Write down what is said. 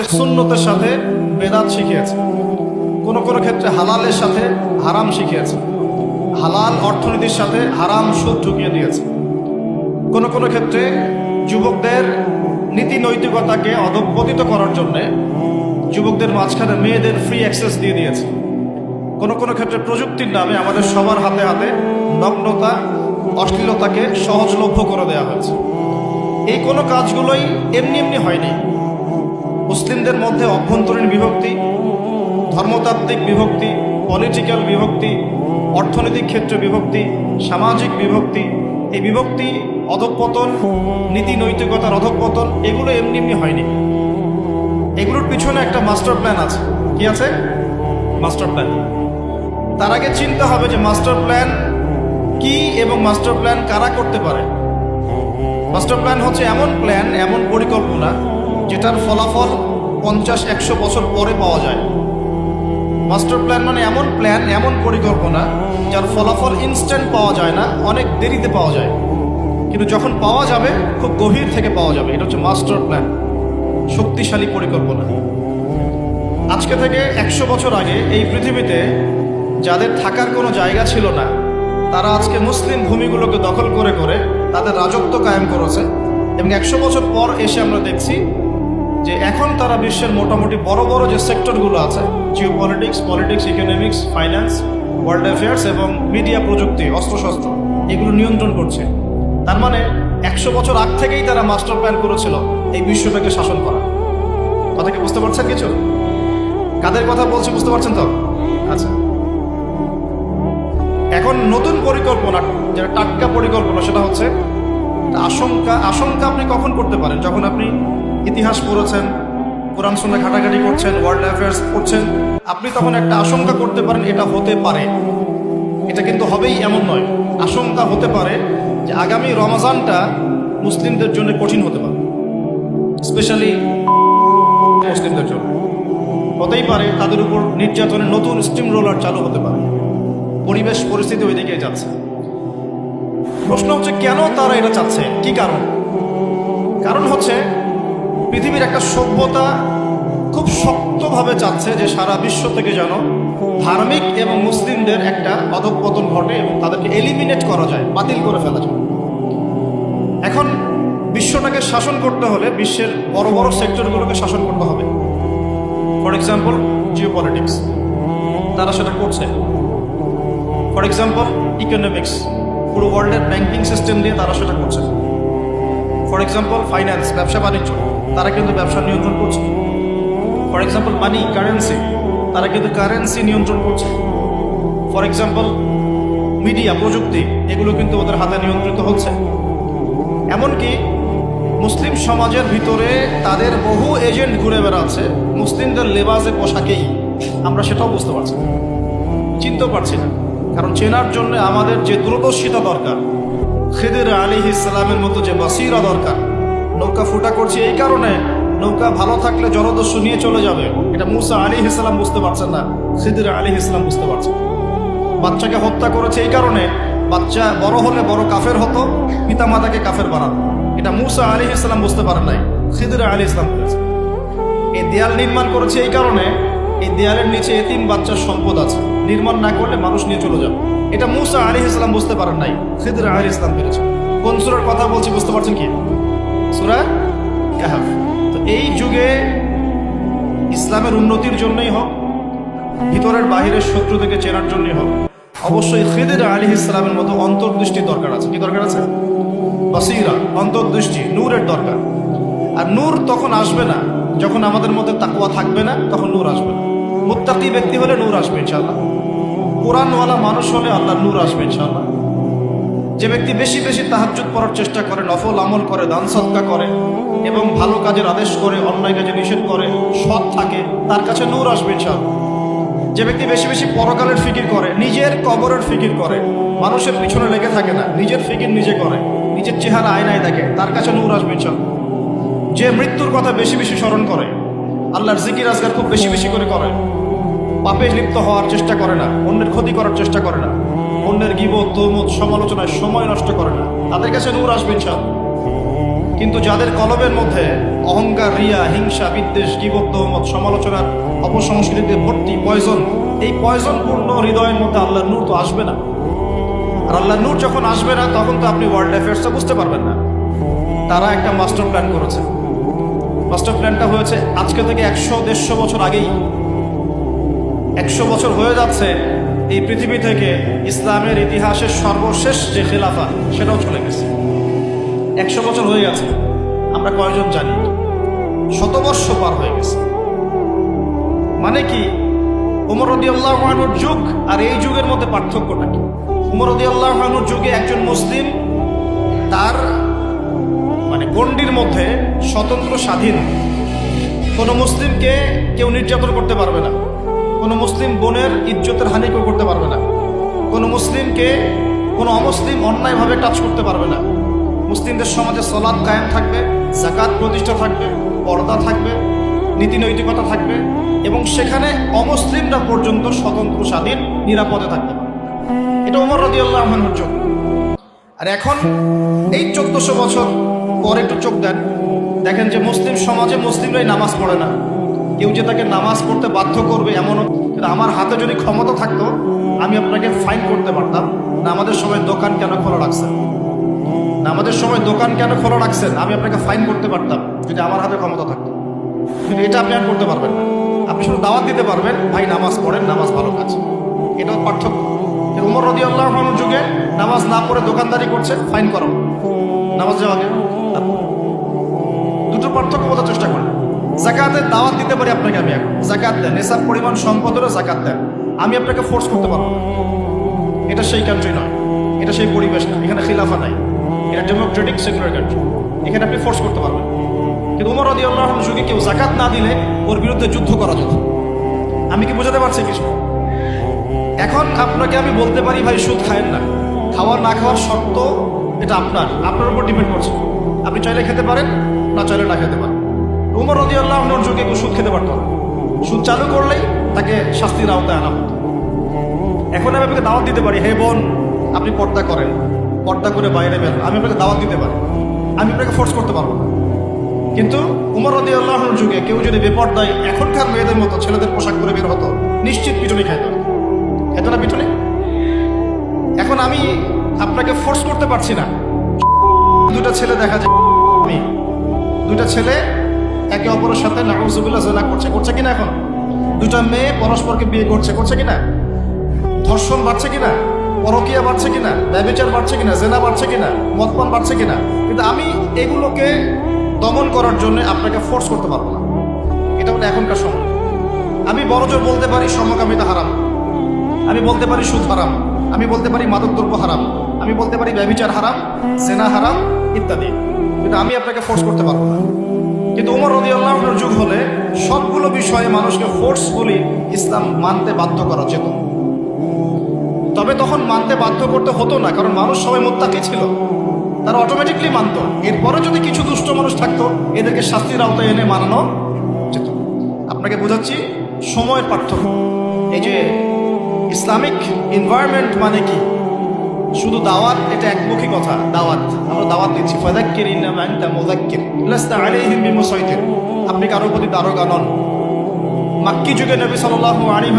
ক্ষেত্রে সুন্নতের সাথে বেদাত শিখিয়েছে। কোন কোন ক্ষেত্রে হালালের সাথে হারাম শিখিয়েছে। হালাল অর্থনীতির সাথে হারাম সুদ ঢুকিয়ে দিয়েছে। কোন কোন ক্ষেত্রে যুবকদের নীতি নৈতিকতাকে অধপতিত করার জন্যে যুবকদের মাঝখানে মেয়েদের ফ্রি অ্যাক্সেস দিয়ে দিয়েছে। কোনো কোনো ক্ষেত্রে প্রযুক্তির নামে আমাদের সবার হাতে হাতে নগ্নতা, অশ্লীলতাকে সহজলভ্য করে দেওয়া হয়েছে। এই কোনো কাজগুলোই এমনি এমনি হয়নি। মুসলিমদের মধ্যে অভ্যন্তরীণ বিভক্তি, ধর্মতাত্ত্বিক বিভক্তি পলিটিক্যাল বিভক্তি, অর্থনৈতিক ক্ষেত্রে বিভক্তি, সামাজিক বিভক্তি, এই বিভক্তি অধঃপতন, নীতি নৈতিকতার অধঃপতন, এগুলো এমনি এমনি হয়নি। এগুলোর পিছনে একটা মাস্টার প্ল্যান আছে। কি আছে? Master plan. তার আগে চিন্তা হবে যে মাস্টার প্ল্যান কি এবং মাস্টার প্ল্যান কারা করতে পারে। মাস্টার প্ল্যান হচ্ছে এমন প্ল্যান, এমন পরিকল্পনা, যেটার ফলাফল পঞ্চাশ, একশো বছর পরে পাওয়া যায়। মাস্টার প্ল্যান মানে এমন প্ল্যান, এমন পরিকল্পনা, যার ফলাফল ইনস্ট্যান্ট পাওয়া যায় না, অনেক দেরিতে পাওয়া যায়। কিন্তু যখন পাওয়া যাবে, খুব গভীর থেকে পাওয়া যাবে। এটা হচ্ছে মাস্টার প্ল্যান। শক্তিশালী পরিকল্পনা। আজকে থেকে একশো বছর আগে এই পৃথিবীতে যাদের থাকার কোনো জায়গা ছিল না, তারা আজকে মুসলিম ভূমিগুলোকে দখল করে করে তাদের রাজত্ব কায়েম করেছে। এবং একশো বছর পর এসে আমরা দেখছি যে এখন তারা বিশ্বের মোটামুটি বড় বড় যে সেক্টরগুলো আছে geopolitics politics economics finance world affairs এবং মিডিয়া প্রযুক্তি, অস্ত্রশস্ত্র, এগুলো নিয়ন্ত্রণ করছে। তার মানে একশো বছর আগ থেকেই তারা মাস্টার প্ল্যান করেছিল এই বিশ্বটাকে শাসন করা। কথা কি বুঝতে পারছেন কিছু? কাদের কথা বলছি বুঝতে পারছেন তো? আচ্ছা। এখন নতুন পরিকল্পনা, যেটা টাটকা পরিকল্পনা, সেটা হচ্ছে, আশঙ্কা আশঙ্কা আপনি কখন করতে পারেন? যখন আপনি ইতিহাস পড়েছেন, কোরআন সঙ্গে ঘাটাঘাটি করছেন ওয়ার্ল্ড অ্যাফেয়ার্স পড়ছেন আপনি তখন একটা আশঙ্কা করতে পারেন এটা হতে পারে। এটা কিন্তু হবেই এমন নয়। আশঙ্কা হতে পারে যে আগামী রমাজানটা মুসলিমদের জন্য কঠিন হতে পারে। স্পেশালি মুসলিমদের জন্য। হতেই পারে তাদের উপর নির্যাতনের নতুন স্টিম রোলার চালু হতে পারে। পরিবেশ, পরিস্থিতি ওই দিকে যাচ্ছে। প্রশ্ন হচ্ছে, কেন তারা এটা চাচ্ছে? কি কারণ? কারণ হচ্ছে পৃথিবীর একটা সভ্যতা খুব শক্তভাবে চাচ্ছে যে সারা বিশ্ব থেকে যেন ধার্মিক এবং মুসলিমদের একটা অধঃপতন ঘটে এবং তাদেরকে এলিমিনেট করা যায়, বাতিল করে ফেলা যায়। এখন বিশ্বটাকে শাসন করতে হলে বিশ্বের বড় বড় সেক্টরগুলোকে শাসন করতে হবে। ফর এক্সাম্পল জিও পলিটিক্স তারা সেটা করছে। ফর এক্সাম্পল ইকোনমিক্স পুরো ওয়ার্ল্ডের ব্যাংকিং সিস্টেম দিয়ে তারা সেটা করছে। ফর এক্সাম্পল ফাইন্যান্স ব্যবসা, বাণিজ্য। তারা কিন্তু ব্যবসা নিয়ন্ত্রণ করছে। ফর এক্সাম্পল মানি কারেন্সি তারা কিন্তু কারেন্সি নিয়ন্ত্রণ করছে। ফর এক্সাম্পল মিডিয়া প্রযুক্তি, এগুলো কিন্তু ওদের হাতে নিয়ন্ত্রিত হচ্ছে। এমনকি মুসলিম সমাজের ভিতরে তাদের বহু এজেন্ট ঘুরে বেড়াচ্ছে, মুসলিমদের লেবাসে পোশাকেই। আমরা সেটাও বুঝতে পারছি না। চিনতেও পারছি না। কারণ চেনার জন্য আমাদের যে দূরদর্শিতা দরকার, খেদের আলী ইসলামের মতো যে বাসিরা দরকার নৌকা ফুটা করছে এই কারণে। নৌকা ভালো থাকলে জলদস্যু নিয়ে চলে যাবে। এটা মুসা আলী ইসলাম বুঝতে পারছেন না খিদির আলী ইসলাম বুঝতে পারছেন। বাচ্চাকে হত্যা করেছে এই কারণে, বাচ্চা বড় হলে বড় কাফের হতো, পিতামাতাকে কাফের বানাতো। এটা মুসা আলী ইসলাম বুঝতে পারেন নাই খিদির আলী ইসলাম করেছে এই দেয়াল নির্মাণ করেছে এই কারণে, এই দেয়ালের নিচে এতিম বাচ্চার সম্পদ আছে। নির্মাণ না করলে মানুষ নিয়ে চলে যাবে। এটা মুসা আলী ইসলাম বুঝতে পারেন নাই খিদির আলী ইসলাম পেরেছে কোন সুরার কথা বলছি বুঝতে পারছেন কি? সুরা কাহাফ। তো এই যুগে ইসলামের উন্নতির জন্যই হোক, ভিতরের বাহিরের শত্রু থেকে চেনার জন্যই হোক, অবশ্যই খিদির আলী ইসলামের মতো অন্তর্দৃষ্টির দরকার আছে। কি দরকার আছে? বাসিরা, অন্তর্দৃষ্টি, নূরের দরকার। আর নূর তখন আসবে না। যখন আমাদের মধ্যে তাকুয়া থাকবে না, তখন নূর আসবে না। মুত্তাকি ব্যক্তি হলে নূর আসবে ইনশাল্লাহ কোরআনওয়ালা মানুষ হলে আল্লাহ নূর আসবে ইনশাল্লাহ যে ব্যক্তি বেশি বেশি তাহাজ্জুদ পড়ার চেষ্টা করে, নফল আমল করে, দান সৎকা করে এবং ভালো কাজের আদেশ করে, অন্যায় কাজে নিষেধ করে, সৎ থাকে, তার কাছে নূর আসবে ইনশাল্লাহ যে ব্যক্তি বেশি বেশি পরকালের ফিকির করে, নিজের কবরের ফিকির করে, মানুষের পিছনে লেগে থাকে না, নিজের ফিকির নিজে করে, নিজের চেহারা আয়নায় দেখে, তার কাছে নূর আসবে ইনশাল্লাহ যে মৃত্যুর কথা বেশি বেশি স্মরণ করে, আল্লাহর জিকির আজগার খুব বেশি বেশি করে করে, পাপে লিপ্ত হওয়ার চেষ্টা করে না, অন্যের ক্ষতি করার চেষ্টা করে না অন্যের গিবত তৌমত সমালোচনায় সময় নষ্ট করে না। তাদের কাছে নূর আসবে ইনশাল্লাহ কিন্তু যাদের কলবের মধ্যে অহংকার, রিয়া, হিংসা, বিদ্বেষ, গিবত তহমত সমালোচনার অপসংস্কৃতিতে ভর্তি পয়জন এই পয়জনপূর্ণ হৃদয়ের মধ্যে আল্লাহর নূর তো আসবে না। আর আল্লাহর নূর যখন আসবে না, তখন তো আপনি ওয়ার্ল্ড অ্যাফেয়ার্সটা বুঝতে পারবেন না। তারা একটা মাস্টার প্ল্যান করেছে। মাস্টার প্ল্যানটা হয়েছে আজকে থেকে একশো দেড়শো বছর আগেই। একশো বছর হয়ে যাচ্ছে এই পৃথিবী থেকে ইসলামের ইতিহাসের সর্বশেষ যে খেলাফা সেটাও চলে গেছে। একশো বছর হয়ে গেছে, আমরা কয়জন জানি? শতবর্ষ পার হয়ে গেছে। মানে কি? উমর রদি আল্লাহনুর যুগ আর এই যুগের মধ্যে পার্থক্যটা কি? উমর রদি আল্লাহনুর যুগে একজন মুসলিম, তার মানে গণ্ডির মধ্যে স্বতন্ত্র স্বাধীন। কোনো মুসলিমকে কেউ নির্যাতন করতে পারবে না। কোনো মুসলিম বোনের ইজ্জতের হানি কেউ করতে পারবে না। কোনো মুসলিমকে কোনো অমুসলিম অন্যায়ভাবে টাচ করতে পারবে না। মুসলিমদের সমাজে সলাদ কায়েম থাকবে জাকাত প্রতিষ্ঠা থাকবে, পর্দা থাকবে, নীতি নৈতিকতা থাকবে এবং সেখানে অমুসলিমরা পর্যন্ত স্বতন্ত্র, স্বাধীন, নিরাপদে থাকতে পারবে। এটা উমর রদি আল্লাহ যোগ আর এখন এই চোদ্দশো বছর পর একটু চোখ দেন। দেখেন যে মুসলিম সমাজে মুসলিমরাই নামাজ পড়ে না। কেউ যে তাকে নামাজ পড়তে বাধ্য করবে এমনও আমার হাতে যদি ক্ষমতা থাকতো, আমি আপনাকে ফাইন করতে পারতাম। না আমাদের সময় দোকান কেন খোলা রাখছেন না আমাদের সময় দোকান কেন খোলা রাখছেন আমি আপনাকে ফাইন করতে পারতাম, যদি আমার হাতে ক্ষমতা থাকতো। কিন্তু এটা আপনি আর করতে পারবেন না। আপনি শুধু দাওয়াত দিতে পারবেন, ভাই নামাজ পড়েন, নামাজ ভালো কাজ। এটা পার্থক্য। উমর রদি আল্লাহ যুগে নামাজ না পড়ে দোকানদারি করছে ফাইন করো নামাজ যাওয়া দুটো পার্থক্য বোঝার চেষ্টা করেন জাকাতের দাওয়াত দিতে পারি আপনাকে আমি এখন। জাকাত দেন এসব পরিমাণ সম্পদেরও জাকাত দেন। আমি আপনাকে ফোর্স করতে পারব এটা সেই কান্ট্রি নয়। এটা সেই পরিবেশ না এখানে খিলাফা নাই। এটা ডেমোক্রেটিক সেকুলার কান্ট্রি এখানে আপনি ফোর্স করতে পারবেন কিন্তু উমর রদি আল্লাহ যুগে কেউ জাকাত না দিলে ওর বিরুদ্ধে যুদ্ধ করা যেত। আমি কি বোঝাতে পারছি কিছু? এখন আপনাকে আমি বলতে পারি, ভাই, সুদ খায়েন না। খাওয়ার না খাওয়ার শর্ত এটা আপনার। আপনার উপর ডিপেন্ড করছে। আপনি চাইলে খেতে পারেন, না চাইলে না খেতে পারেন। উমর রদি আল্লাহর যুগে কেউ সুদ খেতে পারতো সুদ চালু করলেই তাকে শাস্তির আওতায় আনা হতো। এখন আমি আপনাকে দাওয়াত দিতে পারি, হে বোন, আপনি পর্দা করেন, পর্দা করে বাইরে বের আমি আপনাকে দাওয়াত দিতে পারি। আমি আপনাকে ফোর্স করতে পারব না। কিন্তু উমর রদি আল্লাহর যুগে কেউ যদি বেপর্দায় এখনকার মেয়েদের মতো ছেলেদের পোশাক পরে বের হতো, নিশ্চিত পিটুনি খাইত এত না পিটুনি? এখন আমি আপনাকে ফোর্স করতে পারছি না। দুটা ছেলে দেখা যায়, আমি। দুটা ছেলে একে অপরের সাথে নাউজুবিল্লাহ জেনা করছে। করছে কিনা এখন? দুটা মেয়ে পরস্পরকে বিয়ে করছে করছে কিনা? ধর্ষণ বাড়ছে কিনা? পরকিয়া বাড়ছে কিনা? ব্যবচার বাড়ছে কিনা? জেনা বাড়ছে কিনা? মদপান বাড়ছে কিনা? কিন্তু আমি এগুলোকে দমন করার জন্য আপনাকে ফোর্স করতে পারব না। এটা হলো এখনকার সময়। আমি বড়জোর বলতে পারি সমকামিতা হারাম। আমি বলতে পারি সুদ হারাম। আমি বলতে পারি মাদকদ্রব্য হারাম। আমি বলতে পারি ব্যবিচার হারাম সেনা হারাম ইত্যাদি। কিন্তু আমি আপনাকে ফোর্স করতে পারব না। কিন্তু উমর রদি আল্লাহর যুগ হলে সবগুলো বিষয়ে মানুষকে ফোর্সফুলি ইসলাম মানতে বাধ্য করা যেত। তবে তখন মানতে বাধ্য করতে হতো না, কারণ মানুষ সবাই মোত্তাকি ছিল। তারা অটোমেটিকলি মানত। এরপরে যদি কিছু দুষ্ট মানুষ থাকতো, এদেরকে শাস্তির আওতায় এনে মানানো যেত। আপনাকে বোঝাচ্ছি, সময়ের পার্থক্য। এই যে ইসলামিক এনভায়রনমেন্ট মানে কি? শুধু দাওয়াত, এটা একমুখী কথা। দাওয়াত। আমরা দাওয়াত দিচ্ছি ফাদাক্কির ইন্নামা আনতা মুযাক্কির। লাস্তা আলাইহিম বিমুসাইতির। আপনি কারোর প্রতি দারোগা নন। মাক্কি যুগে নবী সাল্লাল্লাহু আলাইহি